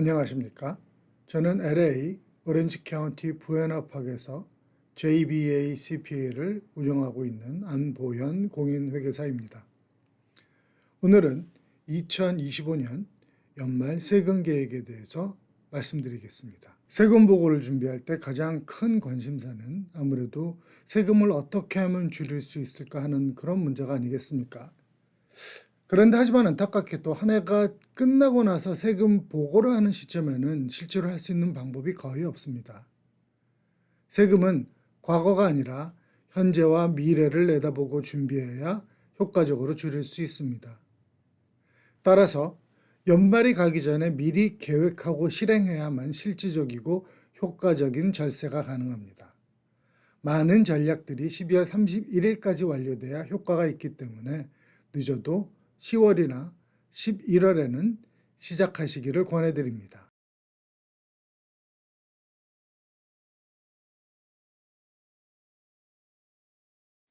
안녕하십니까? 저는 LA 오렌지 카운티 부에나팍에서 JBA CPA를 운영하고 있는 안보현 공인회계사입니다. 오늘은 2025년 연말 세금 계획에 대해서 말씀드리겠습니다. 세금 보고를 준비할 때 가장 큰 관심사는 아무래도 세금을 어떻게 하면 줄일 수 있을까 하는 그런 문제가 아니겠습니까? 그런데 하지만 안타깝게도 한 해가 끝나고 나서 세금 보고를 하는 시점에는 실제로 할 수 있는 방법이 거의 없습니다. 세금은 과거가 아니라 현재와 미래를 내다보고 준비해야 효과적으로 줄일 수 있습니다. 따라서 연말이 가기 전에 미리 계획하고 실행해야만 실질적이고 효과적인 절세가 가능합니다. 많은 전략들이 12월 31일까지 완료돼야 효과가 있기 때문에 늦어도 10월이나 11월에는 시작하시기를 권해드립니다.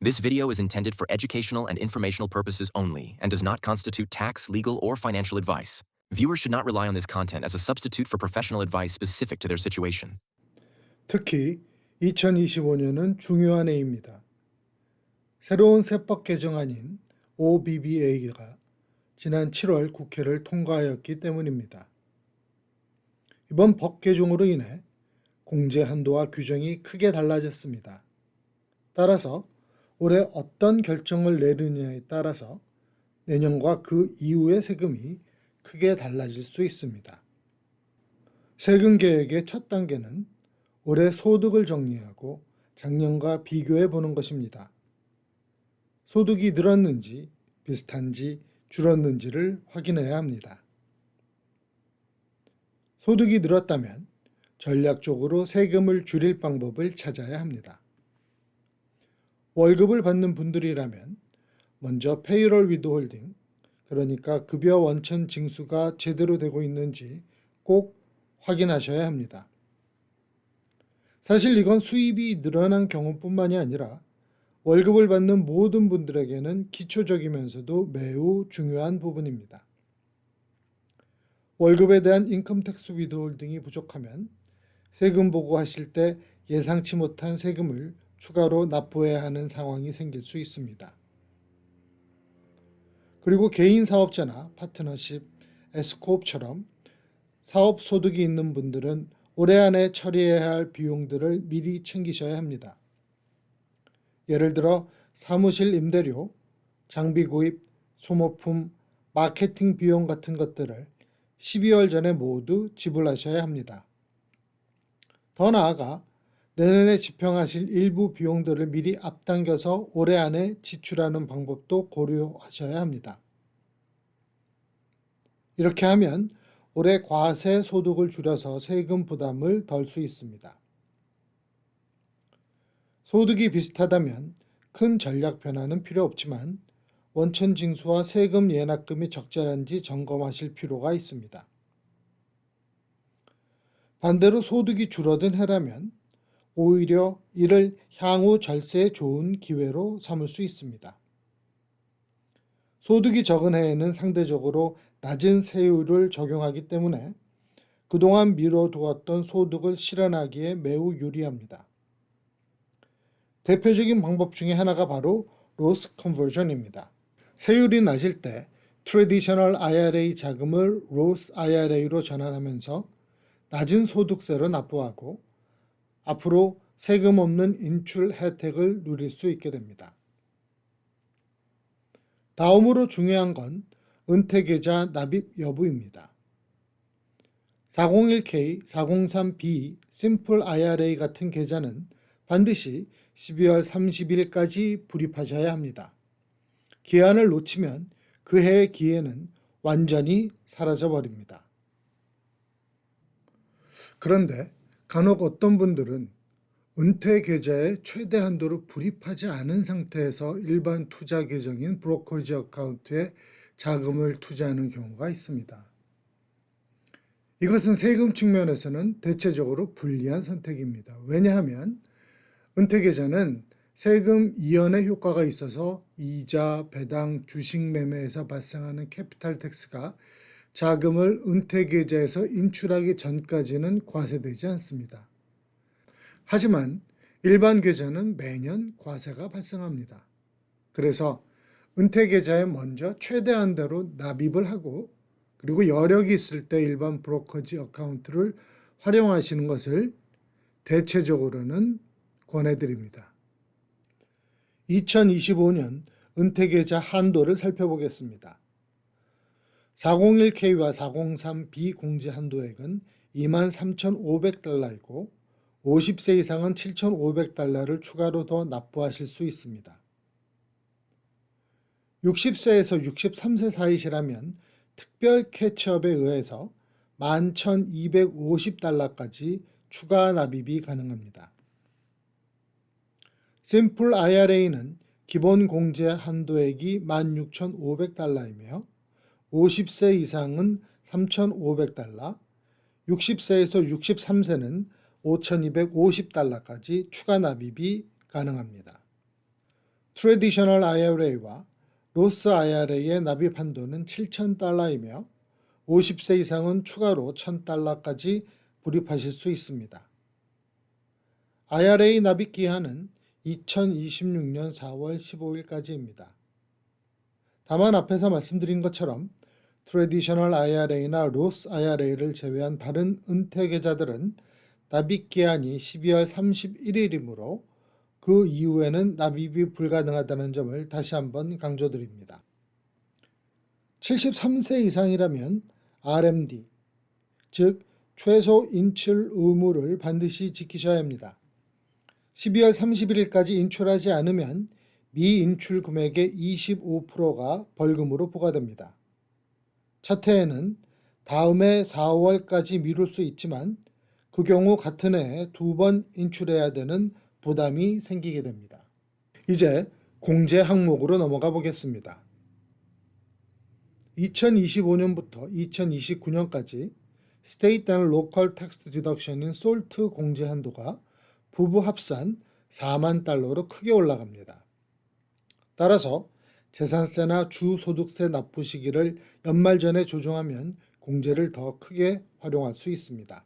This video is intended for educational and informational purposes only and does not constitute tax, legal, or financial advice. Viewers should not rely on this content as a substitute for professional advice specific to their situation. 특히 2025년은 중요한 해입니다. 새로운 세법 개정안인 OBBA가 지난 7월 국회를 통과하였기 때문입니다. 이번 법 개정으로 인해 공제 한도와 규정이 크게 달라졌습니다. 따라서 올해 어떤 결정을 내느냐에 따라서 내년과 그 이후의 세금이 크게 달라질 수 있습니다. 세금 계획의 첫 단계는 올해 소득을 정리하고 작년과 비교해 보는 것입니다. 소득이 늘었는지 비슷한지 줄었는지를 확인해야 합니다. 소득이 늘었다면 전략적으로 세금을 줄일 방법을 찾아야 합니다. 월급을 받는 분들이라면 먼저 페이롤 위드 홀딩, 그러니까 급여 원천 징수가 제대로 되고 있는지 꼭 확인하셔야 합니다. 사실 이건 수입이 늘어난 경우뿐만이 아니라 월급을 받는 모든 분들에게는 기초적이면서도 매우 중요한 부분입니다. 월급에 대한 인컴택스 위드홀딩이 부족하면 세금 보고하실 때 예상치 못한 세금을 추가로 납부해야 하는 상황이 생길 수 있습니다. 그리고 개인 사업자나 파트너십, 에스코업처럼 사업 소득이 있는 분들은 올해 안에 처리해야 할 비용들을 미리 챙기셔야 합니다. 예를 들어 사무실 임대료, 장비 구입, 소모품, 마케팅 비용 같은 것들을 12월 전에 모두 지불하셔야 합니다. 더 나아가 내년에 집행하실 일부 비용들을 미리 앞당겨서 올해 안에 지출하는 방법도 고려하셔야 합니다. 이렇게 하면 올해 과세 소득을 줄여서 세금 부담을 덜 수 있습니다. 소득이 비슷하다면 큰 전략 변화는 필요 없지만 원천 징수와 세금 예납금이 적절한지 점검하실 필요가 있습니다. 반대로 소득이 줄어든 해라면 오히려 이를 향후 절세에 좋은 기회로 삼을 수 있습니다. 소득이 적은 해에는 상대적으로 낮은 세율을 적용하기 때문에 그동안 미뤄두었던 소득을 실현하기에 매우 유리합니다. 대표적인 방법 중에 하나가 바로 로스 컨버전입니다. 세율이 낮을 때 트레디셔널 IRA 자금을 로스 IRA로 전환하면서 낮은 소득세로 납부하고 앞으로 세금 없는 인출 혜택을 누릴 수 있게 됩니다. 다음으로 중요한 건 은퇴계좌 납입 여부입니다. 401k, 403b, 심플 IRA 같은 계좌는 반드시 12월 30일까지 불입하셔야 합니다. 기한을 놓치면 그 해의 기회는 완전히 사라져 버립니다. 그런데 간혹 어떤 분들은 은퇴 계좌에 최대 한도로 불입하지 않은 상태에서 일반 투자 계정인 브로커리지 어카운트에 자금을 투자하는 경우가 있습니다. 이것은 세금 측면에서는 대체적으로 불리한 선택입니다. 왜냐하면 은퇴 계좌는 세금 이연의 효과가 있어서 이자, 배당, 주식 매매에서 발생하는 캐피탈 텍스가 자금을 은퇴 계좌에서 인출하기 전까지는 과세되지 않습니다. 하지만 일반 계좌는 매년 과세가 발생합니다. 그래서 은퇴 계좌에 먼저 최대한대로 납입을 하고 그리고 여력이 있을 때 일반 브로커지 어카운트를 활용하시는 것을 대체적으로는 권해드립니다. 2025년 은퇴계좌 한도를 살펴보겠습니다. 401K와 403B 공제 한도액은 23,500달러이고 50세 이상은 7,500달러를 추가로 더 납부하실 수 있습니다. 60세에서 63세 사이시라면 특별 캐치업에 의해서 11,250달러까지 추가 납입이 가능합니다. 심플 IRA는 기본 공제 한도액이 16,500달러이며 50세 이상은 3,500달러, 60세에서 63세는 5,250달러까지 추가 납입이 가능합니다. 트레디셔널 IRA와 로스 IRA의 납입 한도는 7,000달러이며 50세 이상은 추가로 1,000달러까지 불입하실 수 있습니다. IRA 납입 기한은 2026년 4월 15일까지입니다. 다만 앞에서 말씀드린 것처럼 트레디셔널 IRA나 로스 IRA를 제외한 다른 은퇴 계좌들은 납입 기한이 12월 31일이므로 그 이후에는 납입이 불가능하다는 점을 다시 한번 강조드립니다. 73세 이상이라면 RMD, 즉 최소 인출 의무를 반드시 지키셔야 합니다. 12월 31일까지 인출하지 않으면 미인출 금액의 25%가 벌금으로 부과됩니다. 차태에는 다음해 4월까지 미룰 수 있지만 그 경우 같은 해에 두 번 인출해야 되는 부담이 생기게 됩니다. 이제 공제 항목으로 넘어가 보겠습니다. 2025년부터 2029년까지 스테이트 앤 로컬 텍스 디덕션인 솔트 공제 한도가 부부 합산 4만 달러로 크게 올라갑니다. 따라서 재산세나 주소득세 납부 시기를 연말 전에 조정하면 공제를 더 크게 활용할 수 있습니다.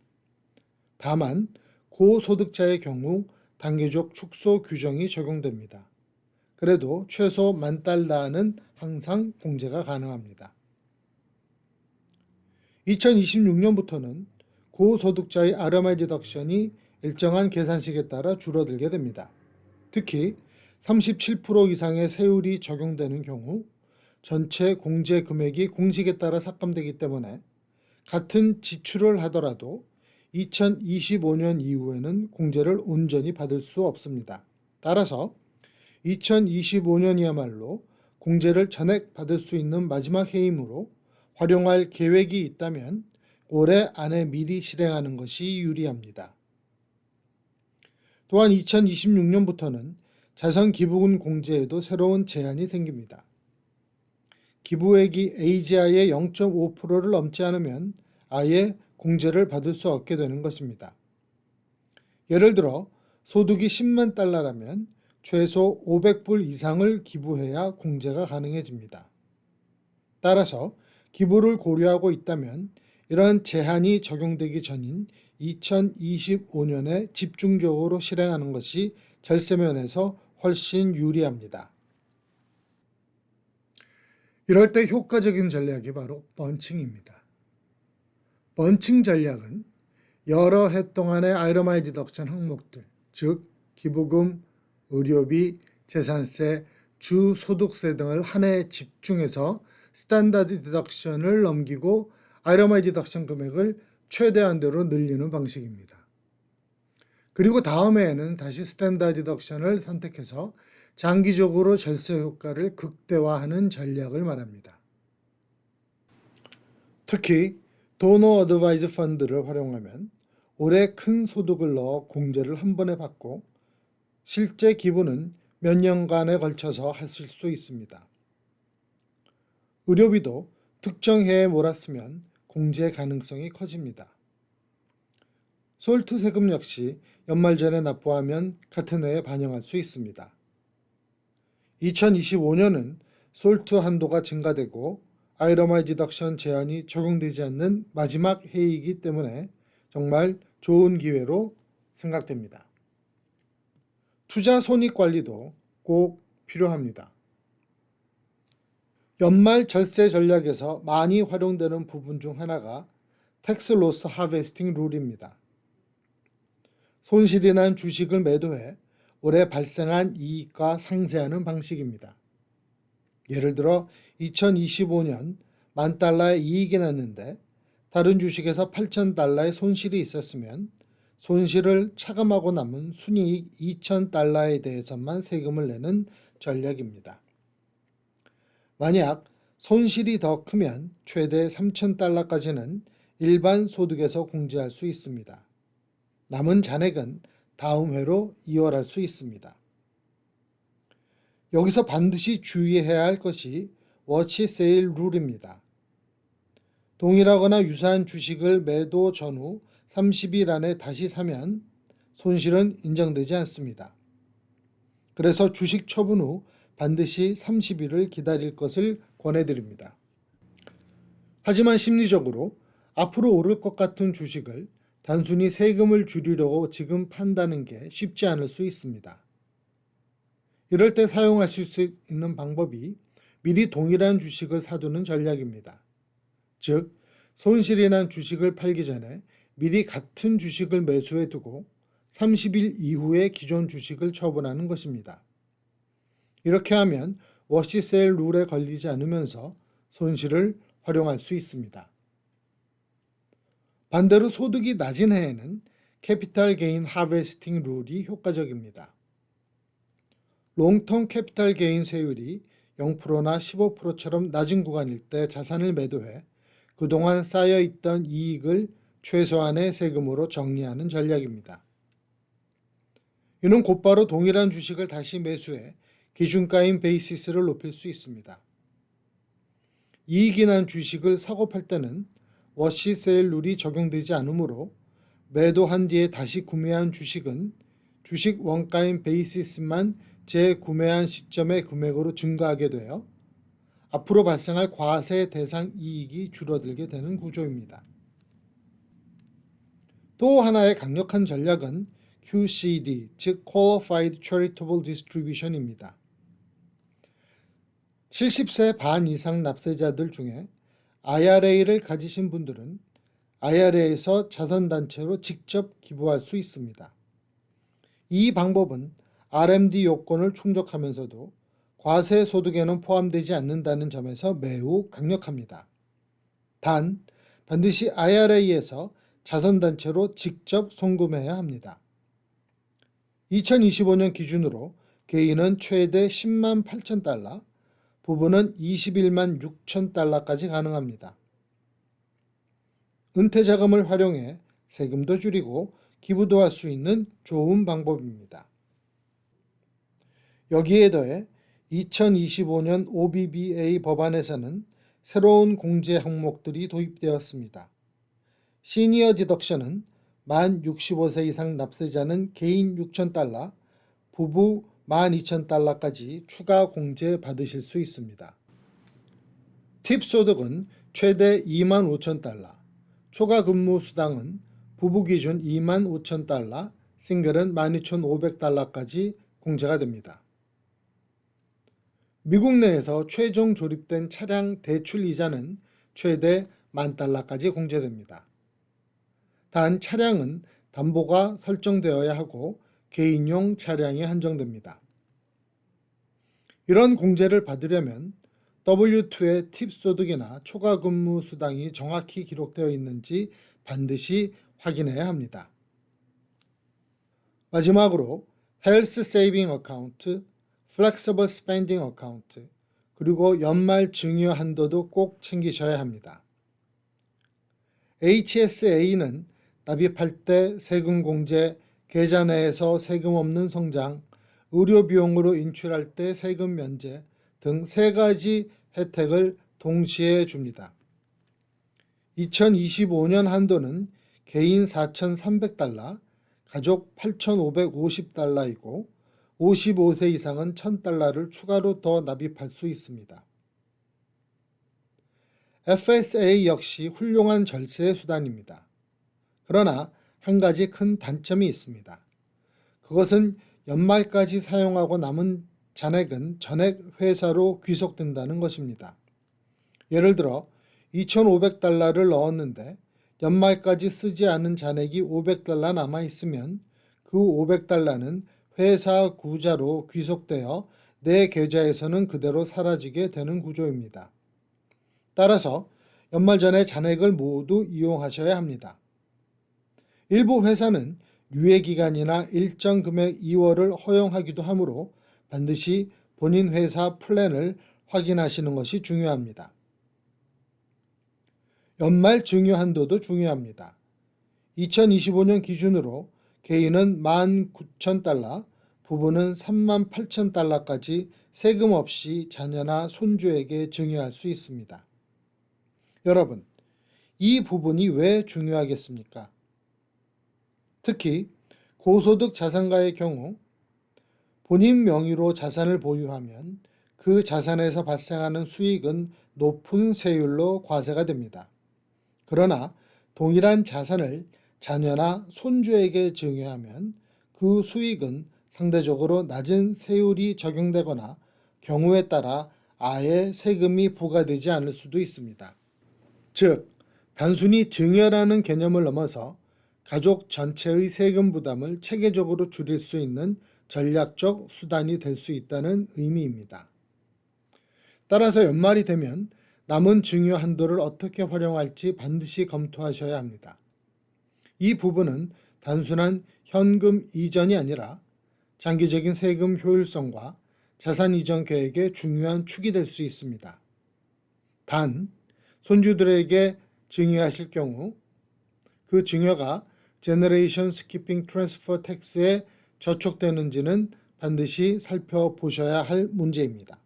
다만 고소득자의 경우 단계적 축소 규정이 적용됩니다. 그래도 최소 만 달러는 항상 공제가 가능합니다. 2026년부터는 고소득자의 RMI 디덕션이 일정한 계산식에 따라 줄어들게 됩니다. 특히 37% 이상의 세율이 적용되는 경우 전체 공제 금액이 공식에 따라 삭감되기 때문에 같은 지출을 하더라도 2025년 이후에는 공제를 온전히 받을 수 없습니다. 따라서 2025년이야말로 공제를 전액 받을 수 있는 마지막 해임으로 활용할 계획이 있다면 올해 안에 미리 실행하는 것이 유리합니다. 또한 2026년부터는 자선 기부금 공제에도 새로운 제한이 생깁니다. 기부액이 AGI의 0.5%를 넘지 않으면 아예 공제를 받을 수 없게 되는 것입니다. 예를 들어 소득이 10만 달러라면 최소 500불 이상을 기부해야 공제가 가능해집니다. 따라서 기부를 고려하고 있다면 이러한 제한이 적용되기 전인 2025년에 집중적으로 실행하는 것이 절세면에서 훨씬 유리합니다. 이럴 때 효과적인 전략이 바로 펀칭입니다. 펀칭 전략은 여러 해 동안의 아이러마이 디덕션 항목들, 즉 기부금, 의료비, 재산세, 주 소득세 등을 한 해에 집중해서 스탠다드 디덕션을 넘기고 아이러마이 디덕션 금액을 최대한대로 늘리는 방식입니다. 그리고 다음 해에는 다시 스탠다드 디덕션을 선택해서 장기적으로 절세 효과를 극대화하는 전략을 말합니다. 특히 도너 어드바이즈 펀드를 활용하면 올해 큰 소득을 넣어 공제를 한 번에 받고 실제 기부는 몇 년간에 걸쳐서 하실 수 있습니다. 의료비도 특정 해에 몰았으면 공제 가능성이 커집니다. 솔트 세금 역시 연말 전에 납부하면 같은 해에 반영할 수 있습니다. 2025년은 솔트 한도가 증가되고 IRMI 디덕션 제한이 적용되지 않는 마지막 해이기 때문에 정말 좋은 기회로 생각됩니다. 투자 손익 관리도 꼭 필요합니다. 연말 절세 전략에서 많이 활용되는 부분 중 하나가 텍스 로스 하베스팅 룰입니다. 손실이 난 주식을 매도해 올해 발생한 이익과 상쇄하는 방식입니다. 예를 들어 2025년 만 달러의 이익이 났는데 다른 주식에서 8천 달러의 손실이 있었으면 손실을 차감하고 남은 순이익 2천 달러에 대해서만 세금을 내는 전략입니다. 만약 손실이 더 크면 최대 3천 달러까지는 일반 소득에서 공제할 수 있습니다. 남은 잔액은 다음 회로 이월할 수 있습니다. 여기서 반드시 주의해야 할 것이 워치 세일 룰입니다. 동일하거나 유사한 주식을 매도 전후 30일 안에 다시 사면 손실은 인정되지 않습니다. 그래서 주식 처분 후 반드시 30일을 기다릴 것을 권해드립니다. 하지만 심리적으로 앞으로 오를 것 같은 주식을 단순히 세금을 줄이려고 지금 판다는 게 쉽지 않을 수 있습니다. 이럴 때 사용하실 수 있는 방법이 미리 동일한 주식을 사두는 전략입니다. 즉, 손실이 난 주식을 팔기 전에 미리 같은 주식을 매수해 두고 30일 이후에 기존 주식을 처분하는 것입니다. 이렇게 하면 워시세일 룰에 걸리지 않으면서 손실을 활용할 수 있습니다. 반대로 소득이 낮은 해에는 캐피탈 게인 하베스팅 룰이 효과적입니다. 롱텀 캐피탈 게인 세율이 0%나 15%처럼 낮은 구간일 때 자산을 매도해 그동안 쌓여 있던 이익을 최소한의 세금으로 정리하는 전략입니다. 이는 곧바로 동일한 주식을 다시 매수해 기준가인 베이시스를 높일 수 있습니다. 이익이 난 주식을 사고 팔 때는 워시 세일 룰이 적용되지 않으므로 매도한 뒤에 다시 구매한 주식은 주식 원가인 베이시스만 재구매한 시점의 금액으로 증가하게 되어 앞으로 발생할 과세 대상 이익이 줄어들게 되는 구조입니다. 또 하나의 강력한 전략은 QCD, 즉 Qualified Charitable Distribution입니다. 70세 반 이상 납세자들 중에 IRA를 가지신 분들은 IRA에서 자선단체로 직접 기부할 수 있습니다. 이 방법은 RMD 요건을 충족하면서도 과세 소득에는 포함되지 않는다는 점에서 매우 강력합니다. 단, 반드시 IRA에서 자선단체로 직접 송금해야 합니다. 2025년 기준으로 개인은 최대 10만 8천 달러, 부부는 21만 6천 달러까지 가능합니다. 은퇴 자금을 활용해 세금도 줄이고 기부도 할 수 있는 좋은 방법입니다. 여기에 더해 2025년 OBBA 법안에서는 새로운 공제 항목들이 도입되었습니다. 시니어 디덕션은 만 65세 이상 납세자는 개인 6,000달러, 부부 12,000달러까지 추가 공제 받으실 수 있습니다. 팁 소득은 최대 25,000달러, 초과 근무 수당은 부부 기준 25,000달러, 싱글은 12,500달러까지 공제가 됩니다. 미국 내에서 최종 조립된 차량 대출 이자는 최대 만 달러까지 공제됩니다. 단 차량은 담보가 설정되어야 하고 개인용 차량에 한정됩니다. 이런 공제를 받으려면 W2의 팁 소득이나 초과 근무 수당이 정확히 기록되어 있는지 반드시 확인해야 합니다. 마지막으로 헬스 세이빙 어카운트, 플렉서블 스펜딩 어카운트, 그리고 연말 증여 한도도 꼭 챙기셔야 합니다. HSA는 납입할 때 세금 공제, 계좌 내에서 세금 없는 성장, 의료 비용으로 인출할 때 세금 면제 등 세 가지 혜택을 동시에 줍니다. 2025년 한도는 개인 4,300달러, 가족 8,550달러이고 55세 이상은 1,000달러를 추가로 더 납입할 수 있습니다. FSA 역시 훌륭한 절세 수단입니다. 그러나 한 가지 큰 단점이 있습니다. 그것은 연말까지 사용하고 남은 잔액은 전액 회사로 귀속된다는 것입니다. 예를 들어 2,500달러를 넣었는데 연말까지 쓰지 않은 잔액이 500달러 남아 있으면 그 500달러는 회사 구자로 귀속되어 내 계좌에서는 그대로 사라지게 되는 구조입니다. 따라서 연말 전에 잔액을 모두 이용하셔야 합니다. 일부 회사는 유예 기간이나 일정 금액 이월을 허용하기도 하므로 반드시 본인 회사 플랜을 확인하시는 것이 중요합니다. 연말 증여 한도도 중요합니다. 2025년 기준으로 개인은 19,000달러, 부부는 38,000달러까지 세금 없이 자녀나 손주에게 증여할 수 있습니다. 여러분, 이 부분이 왜 중요하겠습니까? 특히 고소득 자산가의 경우 본인 명의로 자산을 보유하면 그 자산에서 발생하는 수익은 높은 세율로 과세가 됩니다. 그러나 동일한 자산을 자녀나 손주에게 증여하면 그 수익은 상대적으로 낮은 세율이 적용되거나 경우에 따라 아예 세금이 부과되지 않을 수도 있습니다. 즉, 단순히 증여라는 개념을 넘어서 가족 전체의 세금 부담을 체계적으로 줄일 수 있는 전략적 수단이 될 수 있다는 의미입니다. 따라서 연말이 되면 남은 증여 한도를 어떻게 활용할지 반드시 검토하셔야 합니다. 이 부분은 단순한 현금 이전이 아니라 장기적인 세금 효율성과 자산 이전 계획의 중요한 축이 될 수 있습니다. 단, 손주들에게 증여하실 경우 그 증여가 제너레이션 스키핑 트랜스퍼 텍스에 저촉되는지는 반드시 살펴보셔야 할 문제입니다.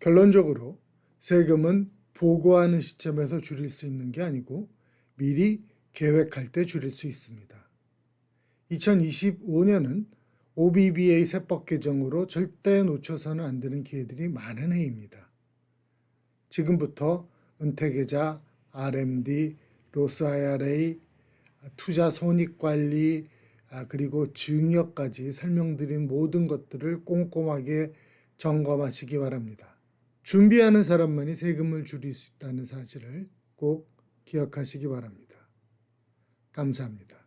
결론적으로 세금은 보고하는 시점에서 줄일 수 있는 게 아니고 미리 계획할 때 줄일 수 있습니다. 2025년은 OBBA 세법 개정으로 절대 놓쳐서는 안 되는 기회들이 많은 해입니다. 지금부터 은퇴계좌, RMD, 로스 IRA, 투자 손익 관리, 아, 그리고 증여까지 설명드린 모든 것들을 꼼꼼하게 점검하시기 바랍니다. 준비하는 사람만이 세금을 줄일 수 있다는 사실을 꼭 기억하시기 바랍니다. 감사합니다.